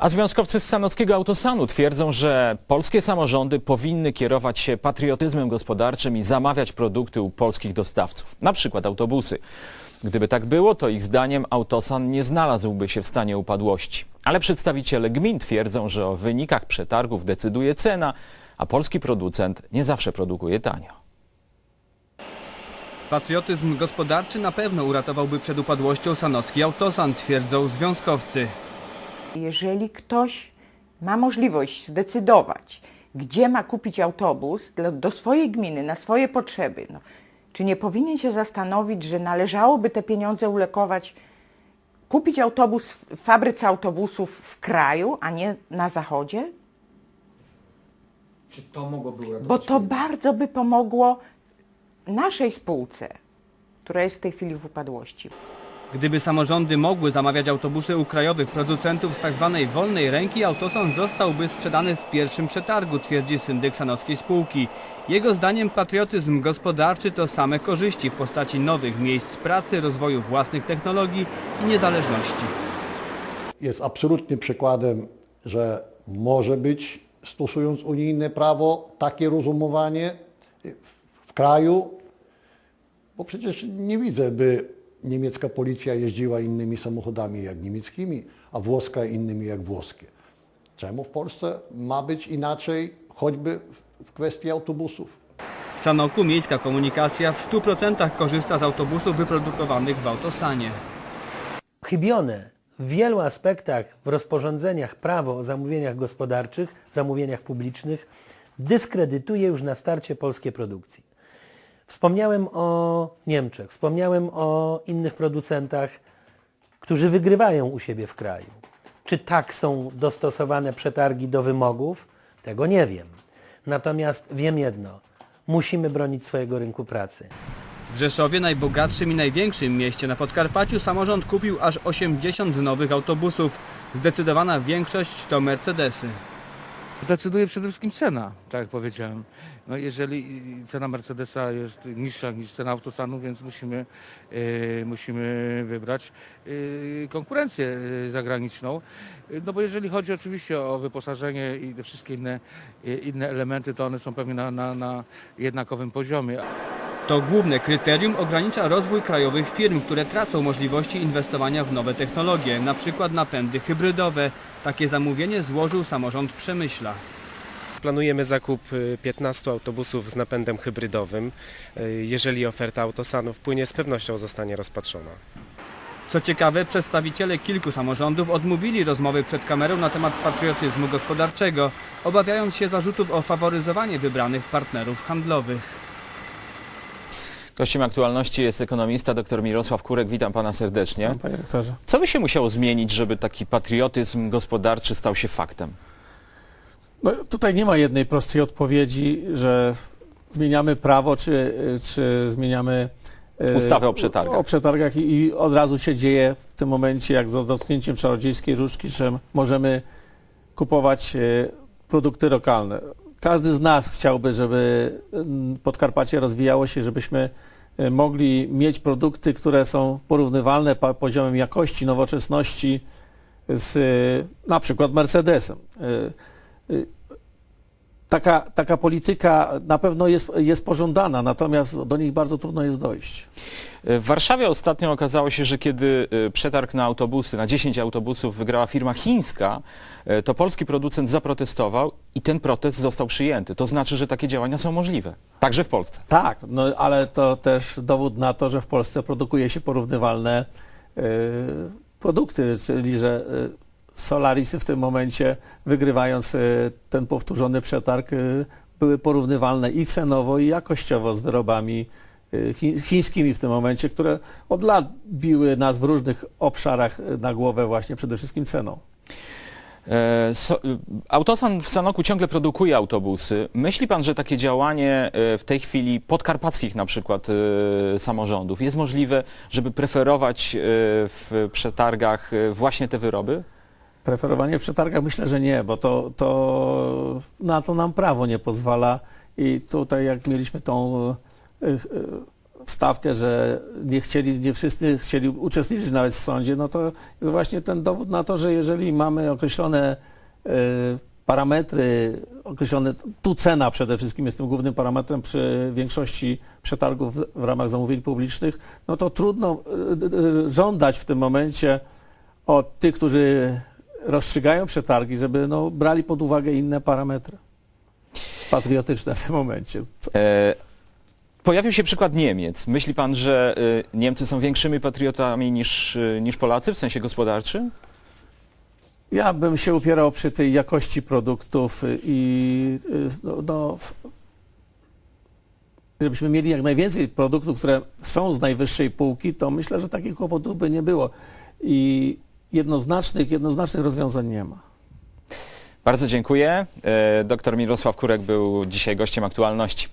A związkowcy z Sanockiego Autosanu twierdzą, że polskie samorządy powinny kierować się patriotyzmem gospodarczym i zamawiać produkty u polskich dostawców, na przykład autobusy. Gdyby tak było, to ich zdaniem Autosan nie znalazłby się w stanie upadłości. Ale przedstawiciele gmin twierdzą, że o wynikach przetargów decyduje cena, a polski producent nie zawsze produkuje tanio. Patriotyzm gospodarczy na pewno uratowałby przed upadłością Sanocki Autosan, twierdzą związkowcy. Jeżeli ktoś ma możliwość zdecydować, gdzie ma kupić autobus do swojej gminy, na swoje potrzeby, no, czy nie powinien się zastanowić, że należałoby te pieniądze ulokować, kupić autobus w fabryce autobusów w kraju, a nie na zachodzie? Czy to mogłoby uratować? Bo to bardzo by pomogło naszej spółce, która jest w tej chwili w upadłości. Gdyby samorządy mogły zamawiać autobusy u krajowych producentów z tzw. wolnej ręki, Autosan zostałby sprzedany w pierwszym przetargu, twierdzi syndyk sanockiej spółki. Jego zdaniem patriotyzm gospodarczy to same korzyści w postaci nowych miejsc pracy, rozwoju własnych technologii i niezależności. jest absolutnie przykładem, że może być, stosując unijne prawo, takie rozumowanie w kraju, bo przecież nie widzę, by niemiecka policja jeździła innymi samochodami jak niemieckimi, a włoska innymi jak włoskie. Czemu w Polsce ma być inaczej, choćby w- kwestii autobusów? W Sanoku miejska komunikacja w 100% korzysta z autobusów wyprodukowanych w Autosanie. chybione w wielu aspektach w rozporządzeniach prawo o zamówieniach gospodarczych, zamówieniach publicznych, dyskredytuje już na starcie polskie produkcje. Wspomniałem o Niemczech, wspomniałem o innych producentach, którzy wygrywają u siebie w kraju. Czy tak są dostosowane przetargi do wymogów? Tego nie wiem. Natomiast wiem jedno, musimy bronić swojego rynku pracy. W Rzeszowie, najbogatszym i największym mieście na Podkarpaciu, samorząd kupił aż 80 nowych autobusów. Zdecydowana większość to Mercedesy. Decyduje przede wszystkim cena, tak jak powiedziałem. No jeżeli cena Mercedesa jest niższa niż cena autosanu, więc musimy, e, musimy wybrać e, konkurencję e, zagraniczną. No bo jeżeli chodzi oczywiście o wyposażenie i te wszystkie inne, inne elementy, to one są pewnie na, na, na jednakowym poziomie. To główne kryterium ogranicza rozwój krajowych firm, które tracą możliwości inwestowania w nowe technologie, przykład napędy hybrydowe. Takie zamówienie złożył samorząd Przemyśla. Planujemy zakup y, 15 autobusów z napędem hybrydowym. Y, Jeżeli oferta Autosanu wpłynie, z pewnością zostanie rozpatrzona. Co ciekawe, przedstawiciele kilku samorządów odmówili rozmowy przed kamerą na temat patriotyzmu gospodarczego, obawiając się zarzutów o faworyzowanie wybranych partnerów handlowych. Gościem aktualności jest ekonomista dr Mirosław Kurek. Witam pana serdecznie. Panie rektorze. Co by się musiało zmienić, żeby taki patriotyzm gospodarczy stał się faktem? No, tutaj nie ma jednej prostej odpowiedzi, że zmieniamy prawo, czy, czy zmieniamy e, Ustawę o przetargach. O przetargach i, i od razu się dzieje w tym momencie, jak za dotknięciem czarodziejskiej różdżki, że możemy kupować e, produkty lokalne. Każdy z nas chciałby, żeby Podkarpacie rozwijało się, żebyśmy mogli mieć produkty, które są porównywalne poziomem jakości, nowoczesności z e, na przykład Mercedesem. E, e, Taka, taka polityka na pewno jest, jest pożądana, natomiast do nich bardzo trudno jest dojść. W Warszawie ostatnio okazało się, że kiedy y, przetarg na autobusy, na 10 autobusów wygrała firma chińska, y, to polski producent zaprotestował i ten protest został przyjęty. To znaczy, że takie działania są możliwe. Także w Polsce. Tak, no ale to też dowód na to, że w Polsce produkuje się porównywalne e, produkty, czyli że Solarisy w tym momencie, wygrywając e, ten powtórzony przetarg, e, były porównywalne i cenowo, i jakościowo z wyrobami e, chi, chińskimi w tym momencie, które od lat biły nas w różnych obszarach na głowę właśnie przede wszystkim ceną. So, Autosan w Sanoku ciągle produkuje autobusy. Myśli pan, że takie działanie w tej chwili podkarpackich na przykład samorządów jest możliwe, żeby preferować w przetargach właśnie te wyroby? Preferowanie w przetargach myślę, że nie, bo to, to na to nam prawo nie pozwala. I tutaj jak mieliśmy tą e, e, stawkę, że nie chcieli, nie wszyscy chcieli uczestniczyć nawet w sądzie, no to jest właśnie ten dowód na to, że jeżeli mamy określone e, parametry, określone, tu cena przede wszystkim jest tym głównym parametrem przy większości przetargów w- ramach zamówień publicznych, no to trudno żądać w tym momencie od tych, którzy rozstrzygają przetargi, żeby no, brali pod uwagę inne parametry patriotyczne w tym momencie. E, Pojawił się przykład Niemiec. Myśli pan, że y, Niemcy są większymi patriotami niż, y, niż Polacy w sensie gospodarczym? Ja bym się upierał przy tej jakości produktów i y, no, no, w- żebyśmy mieli jak najwięcej produktów, które są z najwyższej półki, to myślę, że takich kłopotów by nie było. I jednoznacznych, jednoznacznych rozwiązań nie ma. Bardzo dziękuję. E, Doktor Mirosław Kurek był dzisiaj gościem aktualności.